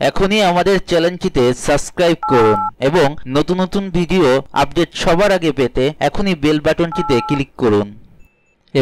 এখনই আমাদের চ্যানেলটিতে সাবস্ক্রাইব করুন এবং নতুন নতুন ভিডিও আপডেট সবার আগে পেতে এখনই বেল বাটনটিতে ক্লিক করুন।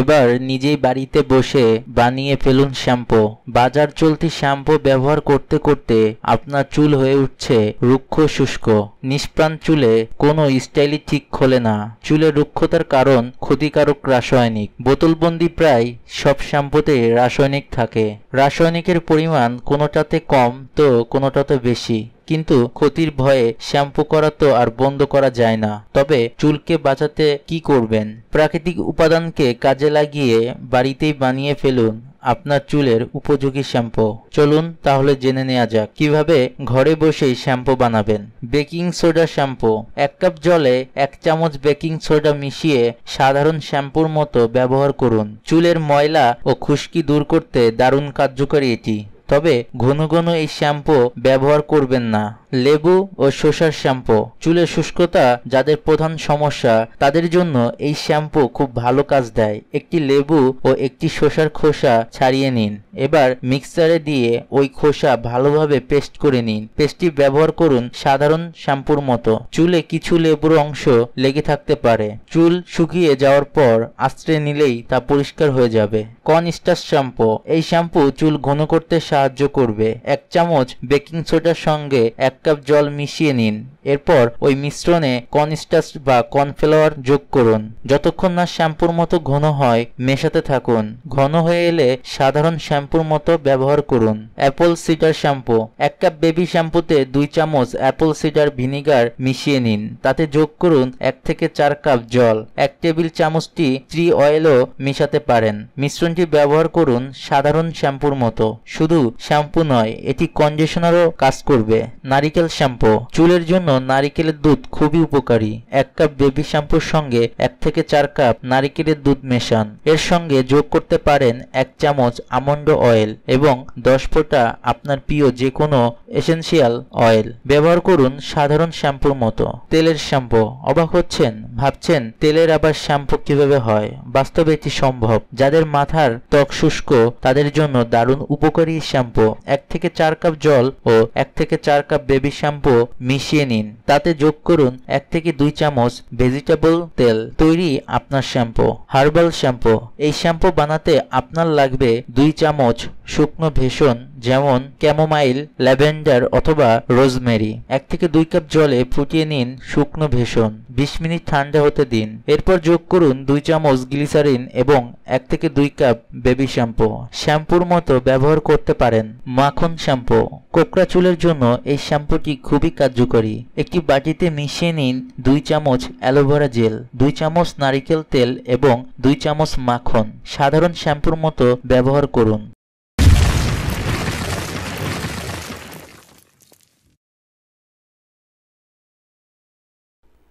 এবার নিজেই বাড়িতে বসে বানিয়ে ফেলুন শ্যাম্পু। বাজার চলতি শ্যাম্পু ব্যবহার করতে করতে আপনার চুল হয়ে উঠছে রুক্ষ শুষ্ক। নিষ্প্রাণ চুলে কোনো স্টাইলই ঠিক খোলে না। চুলের রুক্ষতার কারণ ক্ষতিকারক রাসায়নিক। বোতলবন্দি প্রায় সব শ্যাম্পুতে রাসায়নিক থাকে। রাসায়নিকের পরিমাণ কোনোটাতে কম তো কোনোটাতে বেশি। কিন্তু ক্ষতির ভয়ে শ্যাম্পু করা তো আর বন্ধ করা যায় না। তবে চুলকে বাঁচাতে কি করবেন? প্রাকৃতিক উপাদানকে কাজে লাগিয়ে বাড়িতেই বানিয়ে ফেলুন আপনার চুলের উপযোগী শ্যাম্পু। চলুন তাহলে জেনে নেওয়া যাক কীভাবে ঘরে বসেই শ্যাম্পু বানাবেন। Baking soda shampoo. এক কাপ জলে এক চামচ বেকিং সোডা মিশিয়ে সাধারণ শ্যাম্পুর মতো ব্যবহার করুন। চুলের ময়লা ও খুশকি দূর করতে দারুণ কার্যকরী এটি। তবে ঘন ঘন এই শ্যাম্পু ব্যবহার করবেন না। লেবু ও শসার শ্যাম্পু। চুলের শুষ্কতা যাদের প্রধান সমস্যা, তাদের জন্য এই শ্যাম্পু খুব ভালো কাজ দেয়। একটি লেবু ও একটি শসার খোসা ছাড়িয়ে নিন। এবার মিক্সারে দিয়ে ওই খোসা ভালোভাবে পেস্ট করে নিন। পেস্টটি ব্যবহার করুন সাধারণ শ্যাম্পুর মতো। চুলে কিছু লেবুর অংশ লেগে থাকতে পারে। চুল শুকিয়ে যাওয়ার পর আশ্রে নিলেই তা পরিষ্কার হয়ে যাবে। Konstas shampoo. এই শ্যাম্পু চুল ঘন করতে সাহায্য করবে। এক চামচ বেকিং সোডার সঙ্গে এক কাপ জল মিশিয়ে নিন। এরপর ওই মিশ্রণে কনস্টাস বা কর্নফ্লাওয়ার যোগ করুন। যতক্ষণ না শ্যাম্পুর মতো ঘন হয়, মেশাতে থাকুন। ঘন হয়ে এলে সাধারণ শ্যাম্পুর মতো ব্যবহার করুন। Apple cider shampoo. এক কাপ বেবি শ্যাম্পুতে দুই চামচ অ্যাপল সিডার ভিনিগার মিশিয়ে নিন। তাতে যোগ করুন এক থেকে চার কাপ জল। এক টেবিল চামচটি ট্রি অয়েলও মেশাতে পারেন। মিশ্রণটি ব্যবহার করুন সাধারণ শ্যাম্পুর মতো। শুধু শ্যাম্পু নয়, এটি কন্ডিশনারও কাজ করবে। নারিকেল শ্যাম্পু। চুলের জন্য নারিকেলের দুধ খুবই উপকারী। এক কাপ বেবি শ্যাম্পুর সঙ্গে এক থেকে চার কাপ নারিকেলের দুধ মেশান। এর সঙ্গে যোগ করতে পারেন এক চামচ আমন্ড অয়েল এবং দশ ফোঁটা আপনার প্রিয় যে কোনো এসেন্সিয়াল অয়েল। ব্যবহার করুন সাধারণ শ্যাম্পুর মতো। তেলের শ্যাম্পু। অবাক হচ্ছেন? ভাবছেন, তেলের আবার শ্যাম্পু কীভাবে হয়? বাস্তবে এটি সম্ভব। যাদের মাথার ত্বক শুষ্ক, তাদের জন্য দারুণ উপকারী শ্যাম্পু। এক থেকে চার কাপ জল ও এক থেকে চার কাপ বেবি শ্যাম্পু মিশিয়ে নিন। তাতে যোগ করুন এক থেকে দুই চামচ ভেজিটেবল তেল তৈরি আপনার শ্যাম্পু, হার্বাল শ্যাম্পু। এই শ্যাম্পু বানাতে আপনার লাগবে দুই চামচ শুকনো ভেষণ যেমন ক্যামোমাইল, ল্যাভেন্ডার অথবা রোজমেরি। এক থেকে দুই কাপ জলে ফুটিয়ে নিন শুকনো ভেষণ বিশ মিনিট ঠান্ডা হতে দিন। এরপর যোগ করুন দুই চামচ গ্লিসারিন এবং এক থেকে দুই কাপ বেবি শ্যাম্পু। শ্যাম্পুর মতো ব্যবহার করতে পারেন মাখন শ্যাম্পু। কোকড়া চুলের জন্য এই শ্যাম্পুটি খুবই কার্যকরী। একটি বাটিতে মিশিয়ে নিন দুই চামচ অ্যালোভেরা জেল, দুই চামচ নারিকেল তেল এবং দুই চামচ মাখন। সাধারণ শ্যাম্পুর মতো ব্যবহার করুন।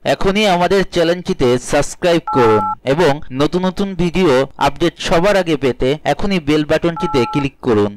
এখনই আমাদের চ্যানেলটিতে সাবস্ক্রাইব করুন এবং নতুন নতুন ভিডিও আপডেট সবার আগে পেতে এখনই বেল বাটনটিতে ক্লিক করুন।